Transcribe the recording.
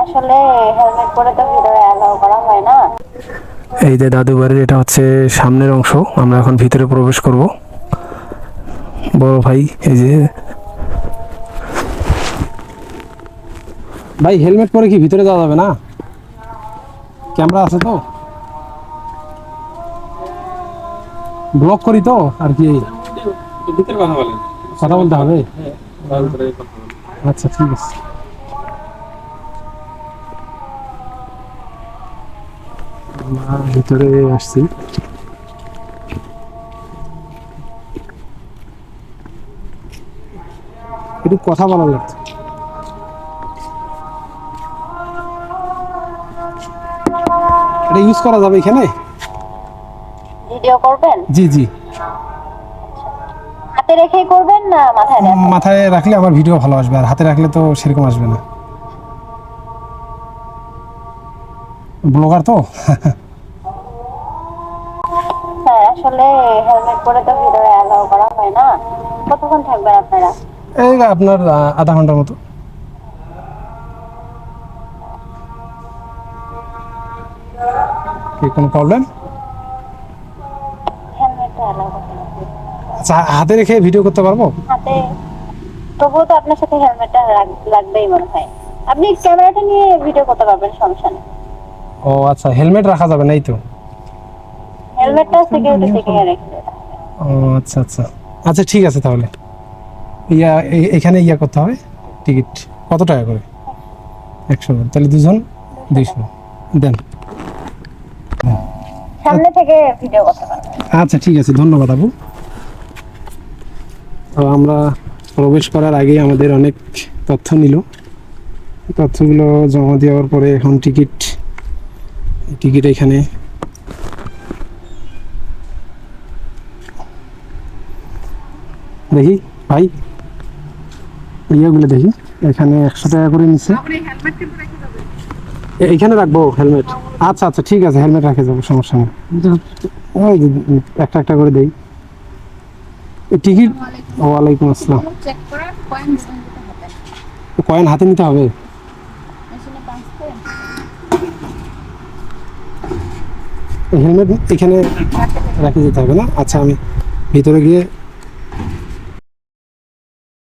আসলে হেলমেট পরে তো ভিতরে অ্যালাউ করা হয় না। এই যে দাদু বাড়ির এটা হচ্ছে সামনের অংশ। আমরা এখন ভিতরে প্রবেশ করব। বড় ভাই এই যে ভাই হেলমেট পরে কি ভিতরে যাওয়া যাবে না? ক্যামেরা আছে তো? ব্লক করি তো আর কি? ভিতরে কথা বলেন। কথা বলতে হবে। আচ্ছা ঠিক আছে। ভিতরে আসছি। একটু কথা বলা লাগছে। এটা ইউজ করা যাবে এখানে? ভিডিও করবেন? জি জি। হাতে রেখেই করবেন না মাথায় মাথায় রাখলে আমার ভিডিও ভালো আসবে আর হাতে রাখলে তো সেরকম আসবে না। ব্লগার তো? স্যার আসলে হেলমেট পরে তো ভিতরে অ্যালাউ করা হয় না। কতক্ষণ থাকবেন আপনারা? এই আপনার আধা ঘণ্টার মতো। কি কোনো প্রবলেম আচ্ছা হাতে রেখে ভিডিও করতে পারব? হাতে তবুও তো আপনার সাথে হেলমেটটা লাগবেই মনে হয়। আপনি ক্যামেরাটা নিয়ে ভিডিও করতে পারবেন সমস্যা নেই। ও আচ্ছা হেলমেট রাখা যাবে নাই তো? হেলমেটটা সিকিউরিটি এ ও আচ্ছা আচ্ছা। আচ্ছা ঠিক আছে তাহলে। ইয়া এখানে ইয়া করতে হবে টিকিট। কত টাকা করে? একশো তাহলে দুজন? দুইশো দেন। সামনে থেকে ভিডিও করতে আচ্ছা ঠিক আছে ধন্যবাদ আপু তো আমরা প্রবেশ করার আগেই আমাদের অনেক তথ্য নিল। তথ্যগুলো জমা দেওয়ার পরে এখন টিকিট টিকিট এখানে। দেখি ভাই ইয়েগুলো দেখি। এখানে একশো টাকা করে নিচ্ছে। এইখানে রাখব হেলমেট। আচ্ছা আচ্ছা ঠিক আছে হেলমেট রাখে যাব সমস্যা নেই। ওই একটা একটা করে দেই। টিকিট ওয়ালাইকুম আসসালাম। কয়েন হাতে নিতে হবে? হেলমেট এখানে রাখি যেতে হবে না। আচ্ছা আমি ভিতরে গিয়ে